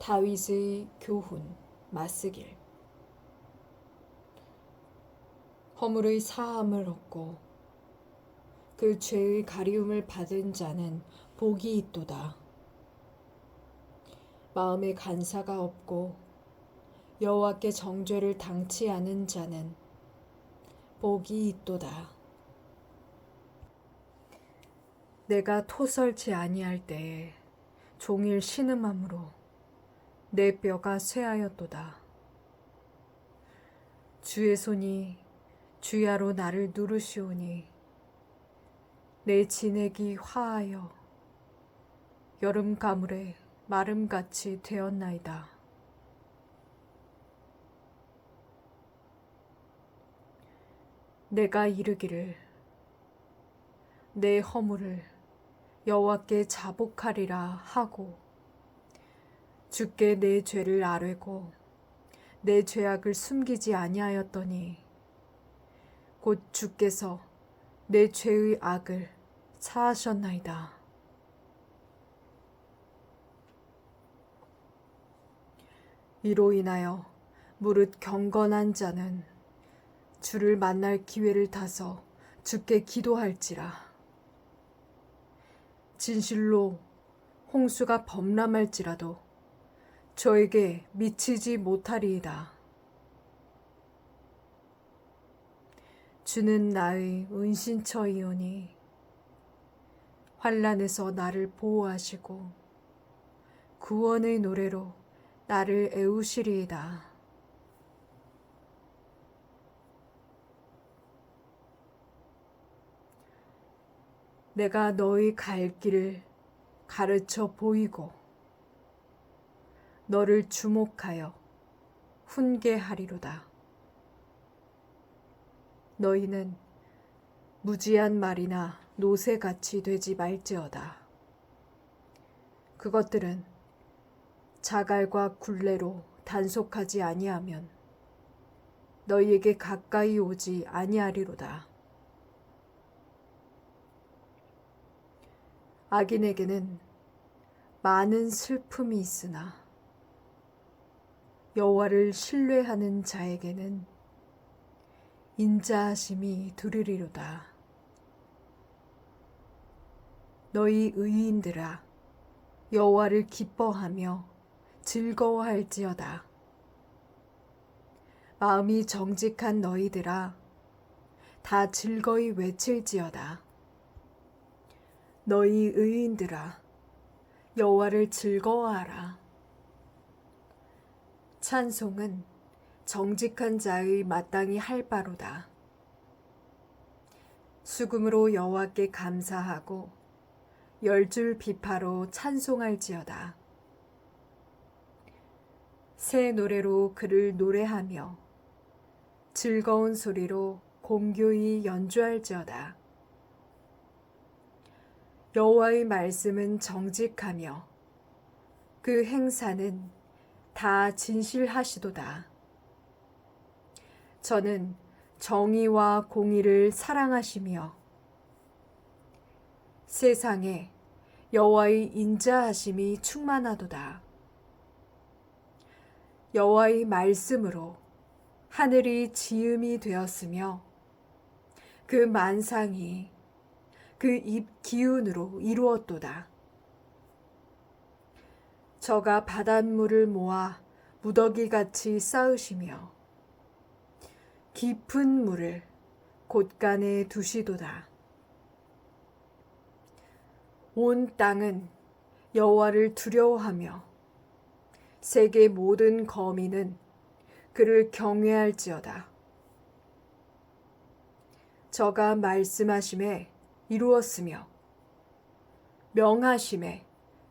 다윗의 교훈 마스길 허물의 사함을 얻고 그 죄의 가리움을 받은 자는 복이 있도다. 마음에 간사가 없고 여호와께 정죄를 당치 않은 자는 복이 있도다. 내가 토설치 아니할 때에 종일 신음함으로 내 뼈가 쇠하였도다. 주의 손이 주야로 나를 누르시오니 내 진액이 화하여 여름 가물에 마름같이 되었나이다. 내가 이르기를 내 허물을 여호와께 자복하리라 하고 주께 내 죄를 아뢰고 내 죄악을 숨기지 아니하였더니 곧 주께서 내 죄의 악을 사하셨나이다. 이로 인하여 무릇 경건한 자는 주를 만날 기회를 타서 주께 기도할지라. 진실로 홍수가 범람할지라도 저에게 미치지 못하리이다. 주는 나의 은신처이오니 환란에서 나를 보호하시고 구원의 노래로 나를 애우시리이다. 내가 너의 갈 길을 가르쳐 보이고 너를 주목하여 훈계하리로다. 너희는 무지한 말이나 노새같이 되지 말지어다. 그것들은 자갈과 굴레로 단속하지 아니하면 너희에게 가까이 오지 아니하리로다. 악인에게는 많은 슬픔이 있으나 여호와를 신뢰하는 자에게는 인자하심이 두르리로다. 너희 의인들아 여호와를 기뻐하며 즐거워할지어다. 마음이 정직한 너희들아 다 즐거이 외칠지어다. 너희 의인들아 여호와를 즐거워하라. 찬송은 정직한 자의 마땅히 할 바로다. 수금으로 여호와께 감사하고 열 줄 비파로 찬송할지어다. 새 노래로 그를 노래하며 즐거운 소리로 공교히 연주할지어다. 여호와의 말씀은 정직하며 그 행사는 다 진실하시도다. 저는 정의와 공의를 사랑하시며 세상에 여호와의 인자하심이 충만하도다. 여호와의 말씀으로 하늘이 지음이 되었으며 그 만상이 그 입 기운으로 이루었도다. 저가 바닷물을 모아 무더기 같이 쌓으시며 깊은 물을 곳간에 두시도다. 온 땅은 여호와를 두려워하며 세계 모든 거민은 그를 경외할지어다. 저가 말씀하심에 이루었으며 명하심에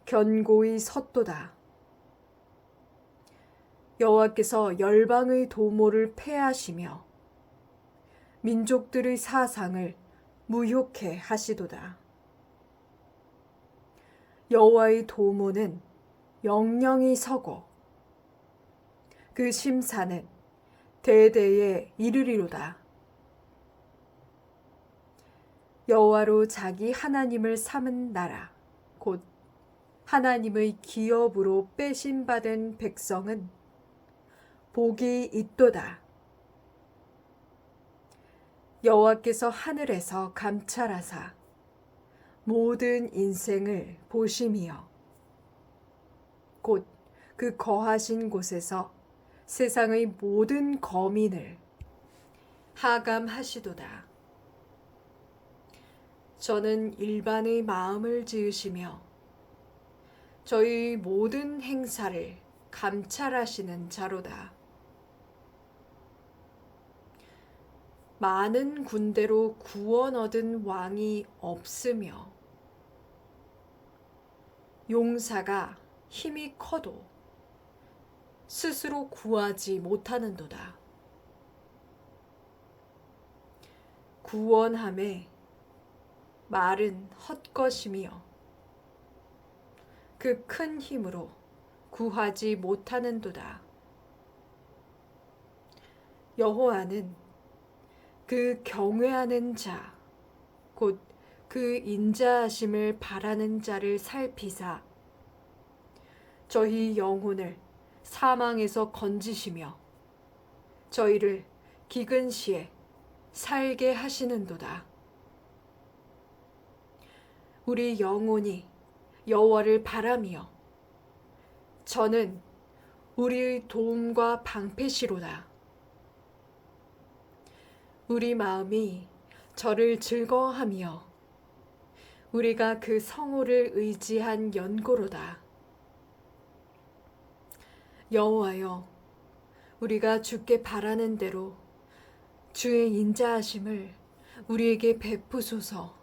견고히 섰도다. 여호와께서 열방의 도모를 패하시며 민족들의 사상을 무효케 하시도다. 여호와의 도모는 영영이 서고 그 심사는 대대에 이르리로다. 여호와로 자기 하나님을 삼은 나라 곧 하나님의 기업으로 빼심받은 백성은 복이 있도다. 여호와께서 하늘에서 감찰하사 모든 인생을 보심이여 곧 그 거하신 곳에서 세상의 모든 거민을 하감하시도다. 저는 일반의 마음을 지으시며 저희 모든 행사를 감찰하시는 자로다. 많은 군대로 구원 얻은 왕이 없으며 용사가 힘이 커도 스스로 구하지 못하는도다. 구원함에 말은 헛것이며 그 큰 힘으로 구하지 못하는도다. 여호와는 그 경외하는 자, 곧 그 인자하심을 바라는 자를 살피사 저희 영혼을 사망에서 건지시며 저희를 기근 시에 살게 하시는도다. 우리 영혼이 여호와를 바라며 저는 우리의 도움과 방패시로다. 우리 마음이 저를 즐거워하며 우리가 그 성호를 의지한 연고로다. 여호와여, 우리가 주께 바라는 대로 주의 인자하심을 우리에게 베푸소서.